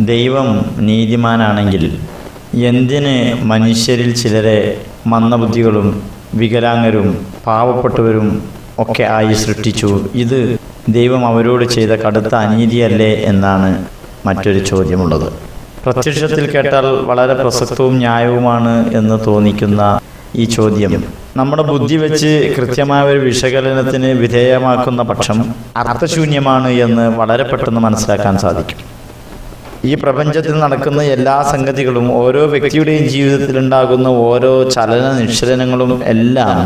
ദൈവം നീതിമാനാണെങ്കിൽ എന്തിന് മനുഷ്യരിൽ ചിലരെ മന്ദബുദ്ധികളും വികലാംഗരും പാവപ്പെട്ടവരും ഒക്കെ ആയി സൃഷ്ടിച്ചു? ഇത് ദൈവം അവരോട് ചെയ്ത കടുത്ത അനീതിയല്ലേ എന്നാണ് മറ്റൊരു ചോദ്യമുള്ളത്. പ്രത്യക്ഷത്തിൽ കേട്ടാൽ വളരെ പ്രസക്തവും ന്യായവുമാണ് എന്ന് തോന്നിക്കുന്ന ഈ ചോദ്യം. നമ്മുടെ ബുദ്ധി വെച്ച് കൃത്യമായ ഒരു വിശകലനത്തിന് വിധേയമാക്കുന്ന പക്ഷം അർത്ഥശൂന്യമാണ് എന്ന് വളരെ പെട്ടെന്ന് മനസ്സിലാക്കാൻ സാധിക്കും. ഈ പ്രപഞ്ചത്തിൽ നടക്കുന്ന എല്ലാ സംഗതികളും ഓരോ വ്യക്തിയുടെയും ജീവിതത്തിൽ ഉണ്ടാകുന്ന ഓരോ ചലന നിശ്ചലനങ്ങളും എല്ലാം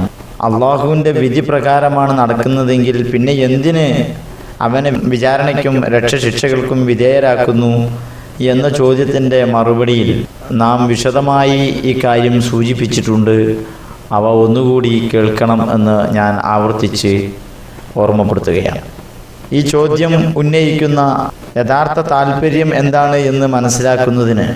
അള്ളാഹുവിന്റെ വിധി പ്രകാരമാണ് നടക്കുന്നതെങ്കിൽ പിന്നെ എന്തിന് അവനെ വിചാരണയ്ക്കും രക്ഷശിക്ഷകൾക്കും വിധേയരാക്കുന്നു എന്ന ചോദ്യത്തിന്റെ മറുപടിയിൽ നാം വിശദമായി ഈ കാര്യം സൂചിപ്പിച്ചിട്ടുണ്ട്. അവ ഒന്നുകൂടി കേൾക്കണം എന്ന് ഞാൻ ആവർത്തിച്ച് ഓർമ്മപ്പെടുത്തുകയാണ്. ഈ ചോദ്യം ഉന്നയിക്കുന്ന യഥാർത്ഥ താല്പര്യം എന്താണ് എന്ന് മനസ്സിലാക്കുന്നതിന്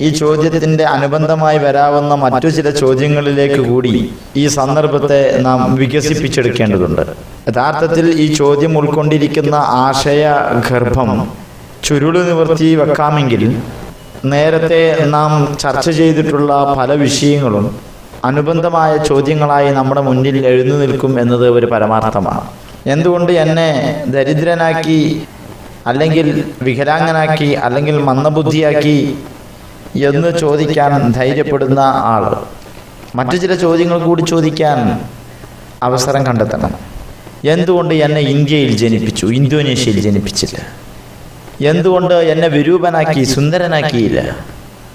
ഈ ചോദ്യത്തിന്റെ അനുബന്ധമായി വരാവുന്ന മറ്റു ചില ചോദ്യങ്ങളിലേക്ക് കൂടി ഈ സന്ദർഭത്തെ നാം വികസിപ്പിച്ചെടുക്കേണ്ടതുണ്ട്. യഥാർത്ഥത്തിൽ ഈ ചോദ്യം ഉൾക്കൊണ്ടിരിക്കുന്ന ആശയ ഗർഭം ചുരുളു നിവർത്തി വെക്കാമെങ്കിൽ നേരത്തെ നാം ചർച്ച ചെയ്തിട്ടുള്ള പല വിഷയങ്ങളും അനുബന്ധമായ ചോദ്യങ്ങളായി നമ്മുടെ മുന്നിൽ എഴുന്നു നിൽക്കും എന്നത് ഒരു പരമാർത്ഥമാണ്. എന്തുകൊണ്ട് എന്നെ ദരിദ്രനാക്കി അല്ലെങ്കിൽ വികലാംഗനാക്കി അല്ലെങ്കിൽ മന്ദബുദ്ധിയാക്കി എന്ന് ചോദിക്കാൻ ധൈര്യപ്പെടുന്ന ആൾ? മറ്റു ചില ചോദ്യങ്ങൾ കൂടി ചോദിക്കാൻ അവസരം കണ്ടെത്തണം. എന്തുകൊണ്ട് എന്നെ ഇന്ത്യയിൽ ജനിപ്പിച്ചു ഇന്തോനേഷ്യയിൽ ജനിപ്പിച്ചില്ല? എന്തുകൊണ്ട് എന്നെ വിരൂപനാക്കി സുന്ദരനാക്കിയില്ല?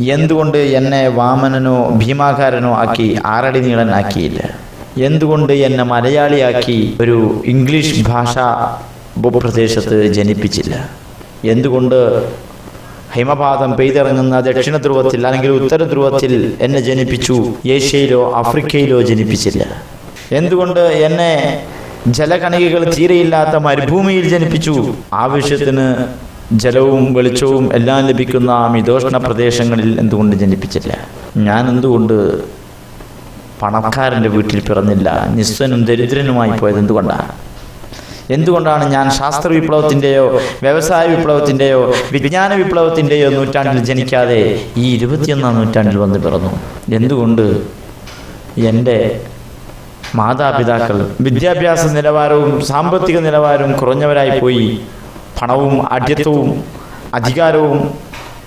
എന്തുകൊണ്ട് എന്നെ വാമനനോ ഭീമാകാരനോ ആക്കി ആറടി നീളനാക്കിയില്ല? എന്തുകൊണ്ട് എന്നെ മലയാളിയാക്കി ഒരു ഇംഗ്ലീഷ് ഭാഷ ഉപപ്രദേശത്ത് ജനിപ്പിച്ചില്ല? എന്തുകൊണ്ട് ഹിമപാതം പെയ്തിറങ്ങുന്ന ദക്ഷിണ ധ്രുവത്തിൽ അല്ലെങ്കിൽ ഉത്തര ധ്രുവത്തിൽ എന്നെ ജനിപ്പിച്ചു ഏഷ്യയിലോ ആഫ്രിക്കയിലോ ജനിപ്പിച്ചില്ല? എന്തുകൊണ്ട് എന്നെ ജലകണികകൾ തീരെയില്ലാത്ത മരുഭൂമിയിൽ ജനിപ്പിച്ചു? ആവശ്യത്തിന് ജലവും വെളിച്ചവും എല്ലാം ലഭിക്കുന്ന മിതോഷ്ണ പ്രദേശങ്ങളിൽ എന്തുകൊണ്ട് ജനിപ്പിച്ചില്ല? ഞാൻ എന്തുകൊണ്ട് പണക്കാരന്റെ വീട്ടിൽ പിറന്നില്ല. നിസ്വനും ദരിദ്രനുമായി പോയത് എന്തുകൊണ്ടാണ്? എന്തുകൊണ്ടാണ് ഞാൻ ശാസ്ത്ര വിപ്ലവത്തിന്റെയോ വ്യവസായ വിപ്ലവത്തിന്റെയോ വിജ്ഞാന വിപ്ലവത്തിന്റെയോ നൂറ്റാണ്ടിൽ ജനിക്കാതെ ഈ ഇരുപത്തിയൊന്നാം നൂറ്റാണ്ടിൽ വന്ന് പിറന്നു? എന്തുകൊണ്ട് എന്റെ മാതാപിതാക്കൾ വിദ്യാഭ്യാസ നിലവാരവും സാമ്പത്തിക നിലവാരവും കുറഞ്ഞവരായി പോയി. പണവും ആഢ്യത്വവും അധികാരവും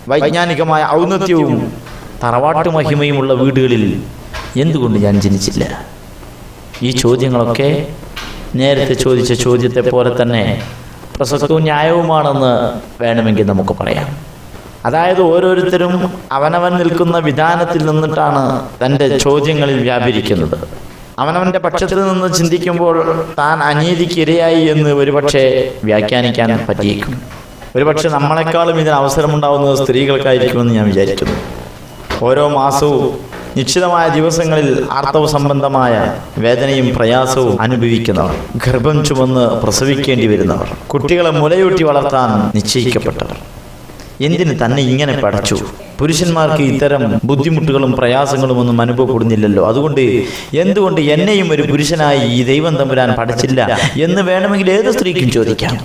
വൈജ്ഞാനികമായ ഔന്നത്യവും തറവാട്ട് മഹിമയുമുള്ള വീടുകളിൽ എന്തുകൊണ്ട് ഞാൻ ജനിച്ചില്ല. ഈ ചോദ്യങ്ങളൊക്കെ നേരത്തെ ചോദിച്ച ചോദ്യത്തെ പോലെ തന്നെ പ്രസക്തവും ന്യായവുമാണെന്ന് വേണമെങ്കിൽ നമുക്ക് പറയാം. അതായത് ഓരോരുത്തരും അവനവൻ നിൽക്കുന്ന വിധാനത്തിൽ നിന്നിട്ടാണ് തന്റെ ചോദ്യങ്ങളിൽ വ്യാപരിക്കുന്നത്. അവനവന്റെ പക്ഷത്തിൽ നിന്ന് ചിന്തിക്കുമ്പോൾ താൻ അനീതിക്ക് ഇരയായി എന്ന് ഒരുപക്ഷെ വ്യാഖ്യാനിക്കാൻ പറ്റിയേക്കും. ഒരുപക്ഷെ നമ്മളെക്കാളും ഇതിന് അവസരമുണ്ടാവുന്നത് സ്ത്രീകൾക്കായിരിക്കുമെന്ന് ഞാൻ വിചാരിക്കുന്നു. ഓരോ മാസവും നിശ്ചിതമായ ദിവസങ്ങളിൽ ആർത്തവ സംബന്ധമായ വേദനയും പ്രയാസവും അനുഭവിക്കുന്നവർ ഗർഭം ചുമന്ന് പ്രസവിക്കേണ്ടി വരുന്നവർ കുട്ടികളെ മുലയൂട്ടി വളർത്താൻ നിശ്ചയിക്കപ്പെട്ടവർ. എന്തിന് തന്നെ ഇങ്ങനെ പടച്ചു? പുരുഷന്മാർക്ക് ഇത്തരം ബുദ്ധിമുട്ടുകളും പ്രയാസങ്ങളും ഒന്നും അനുഭവപ്പെടുന്നില്ലല്ലോ. അതുകൊണ്ട് എന്തുകൊണ്ട് എന്നെയും ഒരു പുരുഷനായി ഈ ദൈവം തമ്പുരാൻ പഠിച്ചില്ല എന്ന് വേണമെങ്കിൽ ഏത് സ്ത്രീക്കും ചോദിക്കാം?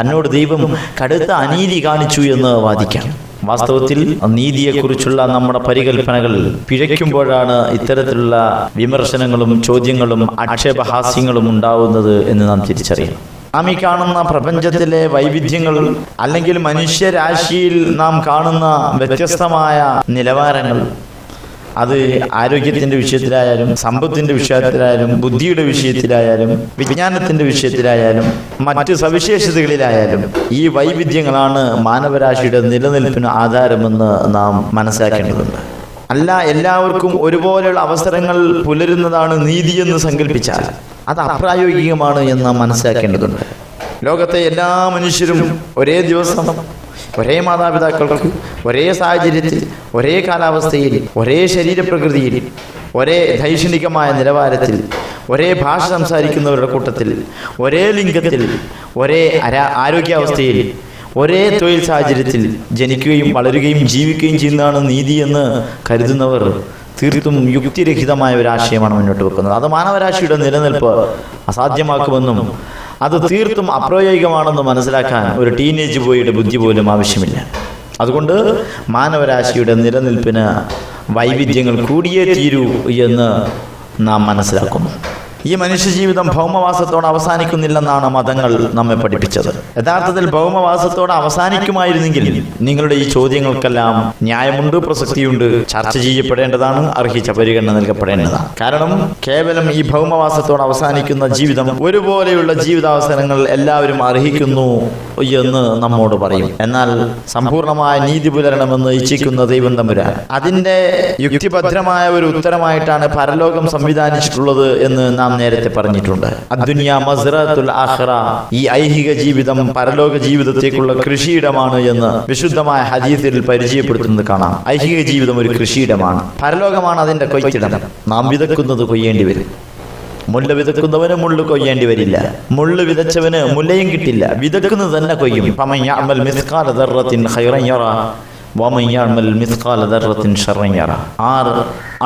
തന്നോട് ദൈവം കടുത്ത അനീതി കാണിച്ചു എന്ന് വാദിക്കാം. വാസ്തവത്തിൽ നീതിയെക്കുറിച്ചുള്ള നമ്മുടെ പരികൽപ്പനകൾ പിഴയ്ക്കുമ്പോഴാണ് ഇത്തരത്തിലുള്ള വിമർശനങ്ങളും ചോദ്യങ്ങളും ആക്ഷേപഹാസ്യങ്ങളും ഉണ്ടാവുന്നത് എന്ന് നാം തിരിച്ചറിയണം. നാം ഈ കാണുന്ന പ്രപഞ്ചത്തിലെ വൈവിധ്യങ്ങൾ അല്ലെങ്കിൽ മനുഷ്യരാശിയിൽ നാം കാണുന്ന വ്യത്യസ്തമായ നിലവാരങ്ങൾ അത് ആരോഗ്യത്തിന്റെ വിഷയത്തിലായാലും സമ്പത്തിന്റെ വിഷയത്തിലായാലും ബുദ്ധിയുടെ വിഷയത്തിലായാലും വിജ്ഞാനത്തിന്റെ വിഷയത്തിലായാലും മറ്റ് സവിശേഷതകളിലായാലും ഈ വൈവിധ്യങ്ങളാണ് മാനവരാശിയുടെ നിലനിൽപ്പിന് ആധാരമെന്ന് നാം മനസ്സിലാക്കേണ്ടതുണ്ട്. അല്ല എല്ലാവർക്കും ഒരുപോലെയുള്ള അവസരങ്ങൾ പുലരുന്നതാണ് നീതിയെന്ന് സങ്കല്പിച്ചാൽ അത് അപ്രായോഗികമാണ് എന്ന് നാം മനസ്സിലാക്കേണ്ടതുണ്ട്. ലോകത്തെ എല്ലാ മനുഷ്യരും ഒരേ ദിവസം ഒരേ മാതാപിതാക്കൾക്ക് ഒരേ സാഹചര്യത്തിൽ ഒരേ കാലാവസ്ഥയിൽ ഒരേ ശരീരപ്രകൃതിയിൽ ഒരേ ധൈഷണികമായ നിലവാരത്തിൽ ഒരേ ഭാഷ സംസാരിക്കുന്നവരുടെ കൂട്ടത്തിൽ ഒരേ ലിംഗത്തിൽ ഒരേ ആരോഗ്യാവസ്ഥയിൽ ഒരേ തൊഴിൽ സാഹചര്യത്തിൽ ജനിക്കുകയും വളരുകയും ജീവിക്കുകയും ചെയ്യുന്നതാണ് നീതി എന്ന് കരുതുന്നവർ തീർത്തും യുക്തിരഹിതമായ ഒരു ആശയമാണ് മുന്നോട്ട് വെക്കുന്നത്. അത് മാനവരാശിയുടെ നിലനിൽപ്പ് അസാധ്യമാക്കുമെന്നും അത് തീർത്തും അപ്രായോഗികമാണെന്ന് മനസ്സിലാക്കാൻ ഒരു ടീനേജ് ബോയിയുടെ ബുദ്ധി പോലും ആവശ്യമില്ല. അതുകൊണ്ട് മാനവരാശിയുടെ നിലനിൽപ്പിന് വൈവിധ്യങ്ങൾ കൂടിയേ തീരൂ എന്ന് നാം മനസ്സിലാക്കുന്നു. ഈ മനുഷ്യജീവിതം ഭൗമവാസത്തോടെ അവസാനിക്കുന്നില്ലെന്നാണ് മതങ്ങൾ നമ്മെ പഠിപ്പിച്ചത്. യഥാർത്ഥത്തിൽ ഭൗമവാസത്തോടെ അവസാനിക്കുമായിരുന്നെങ്കിൽ നിങ്ങളുടെ ഈ ചോദ്യങ്ങൾക്കെല്ലാം ന്യായമുണ്ട് പ്രസക്തിയുണ്ട് ചർച്ച ചെയ്യപ്പെടേണ്ടതാണ് അർഹിച്ച പരിഗണന നൽകപ്പെടേണ്ടതാണ്. കാരണം കേവലം ഈ ഭൗമവാസത്തോടെ അവസാനിക്കുന്ന ജീവിതം ഒരുപോലെയുള്ള ജീവിതാവസരങ്ങൾ എല്ലാവരും അർഹിക്കുന്നു എന്ന് നമ്മോട് പറയും. എന്നാൽ സമ്പൂർണമായ നീതി പുലരണമെന്ന് ഇച്ഛിക്കുന്ന ദൈവം തമ്പുരാൻ അതിന്റെ യുക്തിഭദ്രമായ ഒരു ഉത്തരമായിട്ടാണ് പരലോകം സംവിധാനിച്ചിട്ടുള്ളത് എന്ന് നാം നേരത്തെ പറഞ്ഞിട്ടുണ്ട്. മസ്റത്തുൽ ഈ ഐഹിക ജീവിതം പരലോക ജീവിതത്തേക്കുള്ള കൃഷിയിടമാണ് എന്ന് വിശുദ്ധമായ ഹദീസിൽ പരിചയപ്പെടുത്തുന്നത് കാണാം. ഐഹിക ജീവിതം ഒരു കൃഷിയിടമാണ്. പരലോകമാണ് അതിന്റെ കൊയ്ത്തിടം. നാം വിതക്കുന്നത് കൊയ്യേണ്ടി വരും. മുല്ല വിതക്കുന്നവന് മുള്ളു കൊയ്യേണ്ടി വരില്ല. മുള്ളു വിതച്ചവന് മുല്ലയും കിട്ടില്ല. വിതക്കുന്നത് തന്നെ കൊയ്യും. ഫമൻ യഅമൽ മിസ്ഖാല ദർറത്തിൻ വമൻ യഅമൽ മിസ്ഖാല ദർറത്തിൻ ശർറൻ യറ ആറ്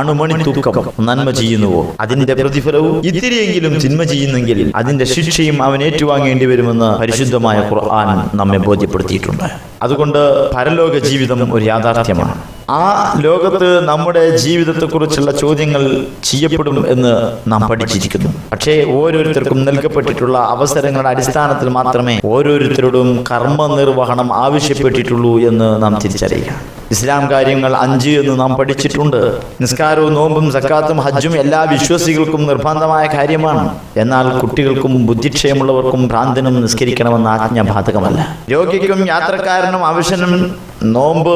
അണുമണി തൂക്കം നന്മ ചെയ്യുന്നുവോ? അതിന്റെ പ്രതിഫലവും ഇത്തിരിയെങ്കിലും തിന്മ ചെയ്യുന്നെങ്കിൽ അതിന്റെ ശിക്ഷയും അവൻ ഏറ്റുവാങ്ങേണ്ടി വരുമെന്ന് പരിശുദ്ധമായ ഖുർആൻ നമ്മെ ബോധ്യപ്പെടുത്തിയിട്ടുണ്ട്. അതുകൊണ്ട് പരലോക ജീവിതം ഒരു യാഥാർത്ഥ്യമാണ്. ആ ലോകത്ത് നമ്മുടെ ജീവിതത്തെക്കുറിച്ചുള്ള ചോദ്യങ്ങൾ ചെയ്യപ്പെടും എന്ന് നാം പഠിച്ചിരിക്കുന്നു. പക്ഷേ ഓരോരുത്തർക്കും നൽകപ്പെട്ടിട്ടുള്ള അവസരങ്ങളുടെ അടിസ്ഥാനത്തിൽ മാത്രമേ ഓരോരുത്തരോടും കർമ്മ നിർവഹണം ആവശ്യപ്പെട്ടിട്ടുള്ളൂ എന്ന് നാം തിരിച്ചറിയുക. ഇസ്ലാം കാര്യങ്ങൾ അഞ്ച് എന്ന് നാം പഠിച്ചിട്ടുണ്ട്. നിസ്കാരവും നോമ്പും സക്കാത്തും ഹജ്ജും എല്ലാ വിശ്വാസികൾക്കും നിർബന്ധമായ കാര്യമാണ്. എന്നാൽ കുട്ടികൾക്കും ബുദ്ധിക്ഷയമുള്ളവർക്കും ഭ്രാന്തനും നിസ്കരിക്കണമെന്ന ആജ്ഞ ബാധകമല്ല രോഗിക്കും യാത്രക്കാരനും ആവശ്യനും നോമ്പ്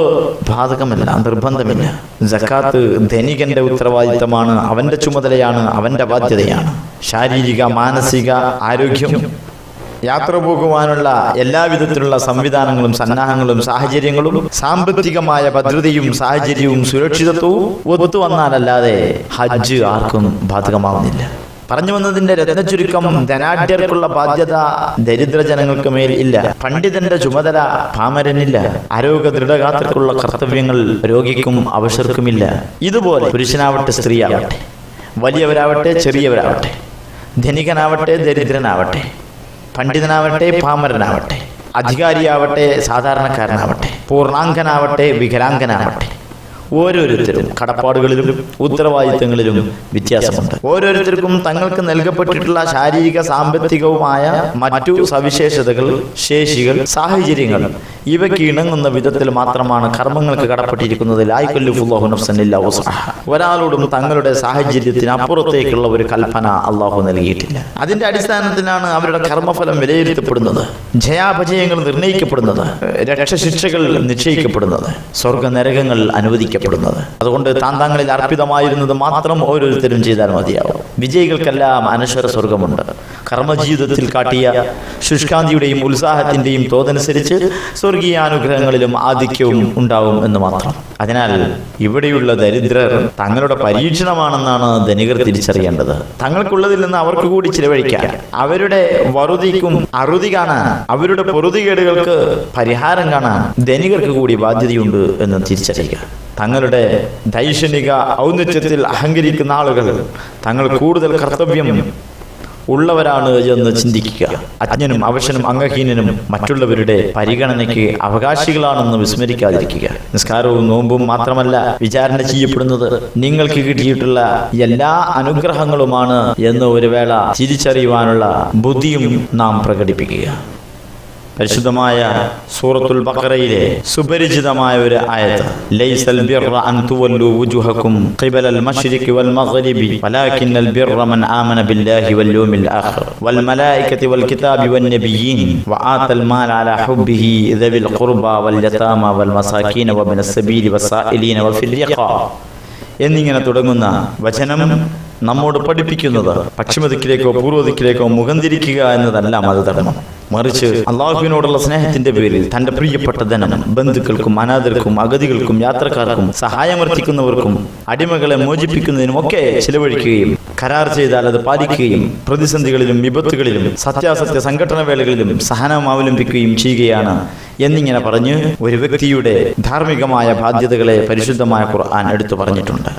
ബാധകമല്ല നിർബന്ധമില്ല. ജക്കാത്ത് ധനികന്റെ ഉത്തരവാദിത്തമാണ് അവന്റെ ചുമതലയാണ് അവന്റെ ബാധ്യതയാണ്. ശാരീരിക മാനസിക ആരോഗ്യം യാത്ര പോകുവാനുള്ള എല്ലാവിധത്തിലുള്ള സംവിധാനങ്ങളും സന്നാഹങ്ങളും സാഹചര്യങ്ങളും സാമ്പത്തികമായ ഭദ്രതയും സാഹചര്യവും സുരക്ഷിതത്വവും ഒത്തു വന്നാലല്ലാതെ ഹജ്ജ് ആർക്കും ബാധകമാവുന്നില്ല. പറഞ്ഞു വന്നതിന്റെ രത്ന ചുരുക്കം ധനാഢ്യർക്കുള്ള ബാധ്യത ദരിദ്ര ജനങ്ങൾക്ക് മേൽ ഇല്ല. പണ്ഡിതന്റെ ചുമതല പാമരനില്ല ആരോഗ്യ ദൃഢഗാത്രക്കുള്ള കർത്തവ്യങ്ങൾ രോഗിക്കും അവശർക്കുമില്ല. ഇതുപോലെ പുരുഷനാവട്ടെ സ്ത്രീയാവട്ടെ വലിയവരാവട്ടെ ചെറിയവരാവട്ടെ ധനികനാവട്ടെ ദരിദ്രനാവട്ടെ പണ്ഡിതനാവട്ടെ പാമരനാവട്ടെ അധികാരിയാവട്ടെ സാധാരണക്കാരനാവട്ടെ പൂർണാംഗനാവട്ടെ വികലാംഗനാവട്ടെ ഓരോരുത്തരും കടപ്പാടുകളിലും ഉത്തരവാദിത്തങ്ങളിലും വ്യത്യാസമുണ്ട്. ഓരോരുത്തർക്കും തങ്ങൾക്ക് നൽകപ്പെട്ടിട്ടുള്ള ശാരീരിക സാമ്പത്തികവുമായ മറ്റു സവിശേഷതകൾ ശേഷികൾ സാഹചര്യങ്ങൾ ഇവയ്ക്ക് ഇണങ്ങുന്ന വിധത്തിൽ മാത്രമാണ് കർമ്മങ്ങൾക്ക് കടപ്പെട്ടിരിക്കുന്നത് ഒരാളോടും തങ്ങളുടെ സാഹചര്യത്തിന് അപ്പുറത്തേക്കുള്ള ഒരു കൽപ്പന അള്ളാഹു നൽകിയിട്ടില്ല. അതിന്റെ അടിസ്ഥാനത്തിലാണ് അവരുടെ കർമ്മഫലം വിലയിരുത്തപ്പെടുന്നത് ജയാപജയങ്ങൾ നിർണയിക്കപ്പെടുന്നത് രക്ഷശിക്ഷകൾ നിശ്ചയിക്കപ്പെടുന്നത് സ്വർഗ നരകങ്ങൾ അനുവദിക്കപ്പെടുന്നത്. അതുകൊണ്ട് താന്താങ്ങളിൽ അർപ്പിതമായിരുന്നത് മാത്രം ഓരോരുത്തരും ചെയ്താൽ മതിയാവും. വിജയികൾക്കെല്ലാം അനശ്വര സ്വർഗമുണ്ട്. കർമ്മജീവിതത്തിൽ കാട്ടിയ ശുഷ്കാന്തിയുടെയും ഉത്സാഹത്തിന്റെയും തോതനുസരിച്ച് സ്വർഗീയ അനുഗ്രഹങ്ങളിലും ആധിക്യവും ഉണ്ടാവും എന്ന് മാത്രം. അതിനാൽ ഇവിടെയുള്ള ദരിദ്രർ തങ്ങളുടെ പരീക്ഷണമാണെന്നാണ് ധനികർ തിരിച്ചറിയേണ്ടത്. തങ്ങൾക്കുള്ളതിൽ നിന്ന് അവർക്ക് കൂടി ചിലവഴിക്കാൻ. അവരുടെ വറുതിക്കും അറുതി കാണാൻ അവരുടെ പൊറുതികേടുകൾക്ക് പരിഹാരം കാണാൻ ധനികർക്ക് കൂടി ബാധ്യതയുണ്ട് എന്ന് തിരിച്ചറിയുക. തങ്ങളുടെ ദൈക്ഷണിക ഔന്നിത്യത്തിൽ അഹങ്കരിക്കുന്ന ആളുകൾ തങ്ങൾ കൂടുതൽ കർത്തവ്യം ഉള്ളവരാണ് എന്ന് ചിന്തിക്കുക. അജ്ഞനും അവശനും അംഗഹീനനും മറ്റുള്ളവരുടെ പരിഗണനയ്ക്ക് അവകാശികളാണെന്ന് വിസ്മരിക്കാതിരിക്കുക. നിസ്കാരവും നോമ്പും മാത്രമല്ല വിചാരണ ചെയ്യപ്പെടുന്നത് നിങ്ങൾക്ക് കിട്ടിയിട്ടുള്ള എല്ലാ അനുഗ്രഹങ്ങളുമാണ് എന്ന് ഒരു വേള തിരിച്ചറിയുവാനുള്ള ബുദ്ധിയും നാം പ്രകടിപ്പിക്കുക. പരിശുദ്ധമായ സൂറത്തുൽ ബഖറയിലെ സുപരിചിതമായ ഒരു ആയത്ത്. ലൈസൽ ബിർറ അൻ തുവല്ലു വുജുഹക്കും ഖിബലൽ മശ്രിഖി വൽ മഗ്രിബി വലാകിന്നൽ ബിർറ മൻ ആമന ബില്ലാഹി വൽ യൗമിൽ ആഖിർ. വൽ മലായികതി വൽ കിതാബി വൻ നബിയീൻ വആതൽ മാല അലാ ഹുബ്ബിഹി ദവിൽ ഖുർബ വൽ യതാമ വൽ മസാകീന വബിന സബീലി വസായിലീന വഫിൽ റിഖാബ് എന്നിങ്ങനെ തുടങ്ങുന്ന വചനം നമ്മോട് പഠിപ്പിക്കുന്നത് പശ്ചിമദിക്കിലേക്കോ പൂർവദിക്കിലേക്കോ മുഖം തിരിക്കുക എന്നതല്ല മതധർമ്മം. മറിച്ച് അള്ളാഹുവിനോടുള്ള സ്നേഹത്തിന്റെ പേരിൽ തന്റെ പ്രിയപ്പെട്ട ധനം ബന്ധുക്കൾക്കും അനാഥർക്കും അഗതികൾക്കും യാത്രക്കാർക്കും സഹായമർത്ഥിക്കുന്നവർക്കും അടിമകളെ മോചിപ്പിക്കുന്നതിനും ഒക്കെ ചിലവഴിക്കുകയും കരാർ ചെയ്താൽ അത് പാലിക്കുകയും പ്രതിസന്ധികളിലും വിപത്തുകളിലും സത്യാസത്യ സംഘടന വേളകളിലും സഹനം അവലംബിക്കുകയും ചെയ്യുകയാണ് എന്നിങ്ങനെ പറഞ്ഞ് ഒരു വ്യക്തിയുടെ ധാർമ്മികമായ ബാധ്യതകളെ പരിശുദ്ധമായ ഖുർആൻ എടുത്തു പറഞ്ഞിട്ടുണ്ട്.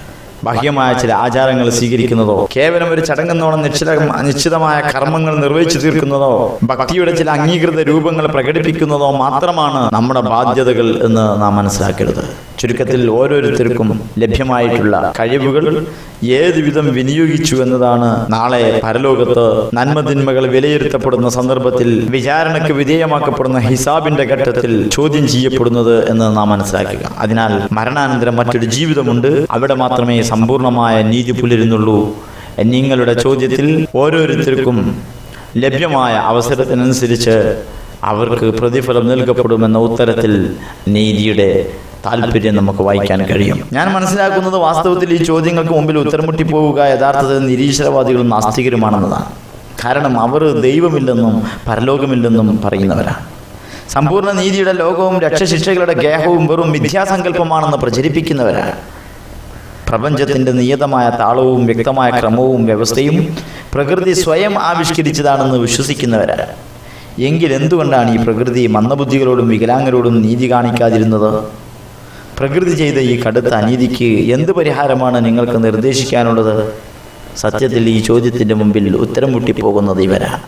ബാഹ്യമായ ചില ആചാരങ്ങൾ സ്വീകരിക്കുന്നതോ കേവലം ഒരു ചടങ്ങെന്നോണം നിശ്ചിത നിശ്ചിതമായ കർമ്മങ്ങൾ നിർവഹിച്ചു തീർക്കുന്നതോ ഭക്തിയുടെ ചില അംഗീകൃത രൂപങ്ങൾ പ്രകടിപ്പിക്കുന്നതോ മാത്രമാണ് നമ്മുടെ ബാധ്യതകൾ എന്ന് നാം മനസ്സിലാക്കരുത് ചുരുക്കത്തിൽ ഓരോരുത്തർക്കും ലഭ്യമായിട്ടുള്ള കഴിവുകൾ ഏത് വിധം വിനിയോഗിച്ചു എന്നതാണ് നാളെ പരലോകത്ത് നന്മതിന്മകൾ വിലയിരുത്തപ്പെടുന്ന സന്ദർഭത്തിൽ വിചാരണയ്ക്ക് വിധേയമാക്കപ്പെടുന്ന ഹിസാബിന്റെ ഘട്ടത്തിൽ ചോദ്യം ചെയ്യപ്പെടുന്നത് എന്ന് നാം മനസ്സിലാക്കുക. അതിനാൽ മരണാനന്തരം മറ്റൊരു ജീവിതമുണ്ട്. അവിടെ മാത്രമേ സമ്പൂർണമായ നീതി പുലരുന്നുള്ളൂ. നിങ്ങളുടെ ചോദ്യത്തിൽ ഓരോരുത്തർക്കും ലഭ്യമായ അവസരത്തിനനുസരിച്ച് അവർക്ക് പ്രതിഫലം നൽകപ്പെടുമെന്ന ഉത്തരത്തിൽ നീതിയുടെ താല്പര്യം നമുക്ക് വായിക്കാൻ കഴിയും. ഞാൻ മനസ്സിലാക്കുന്നത് വാസ്തവത്തിൽ ഈ ചോദ്യങ്ങൾക്ക് മുമ്പിൽ ഉത്തരം മുട്ടിപ്പോവുക യഥാർത്ഥത്തിൽ നിരീശ്വരവാദികളും നാസ്തികരുമാണെന്നതാണ്. കാരണം അവർ ദൈവമില്ലെന്നും പരലോകമില്ലെന്നും പറയുന്നവരാണ്. സമ്പൂർണ നീതിയുടെ ലോകവും രക്ഷശിക്ഷകളുടെ ഗേഹവും വെറും മിഥ്യാസങ്കല്പമാണെന്ന് പ്രചരിപ്പിക്കുന്നവരാണ്. പ്രപഞ്ചത്തിന്റെ നിയതമായ താളവും വ്യക്തമായ ക്രമവും വ്യവസ്ഥയും പ്രകൃതി സ്വയം ആവിഷ്കരിച്ചതാണെന്ന് വിശ്വസിക്കുന്നവരാണ്. എങ്കിൽ എന്തുകൊണ്ടാണ് ഈ പ്രകൃതി മന്ദബുദ്ധികളോടും വികലാംഗരോടും നീതി കാണിക്കാതിരുന്നത്? പ്രകൃതി ചെയ്ത ഈ കടുത്ത അനീതിക്ക് എന്ത് പരിഹാരമാണ് നിങ്ങൾക്ക് നിർദ്ദേശിക്കാനുള്ളത്? സത്യത്തിൽ ഈ ചോദ്യത്തിന്റെ മുമ്പിൽ ഉത്തരം മുട്ടിപ്പോകുന്നത് ഇവരാണ്.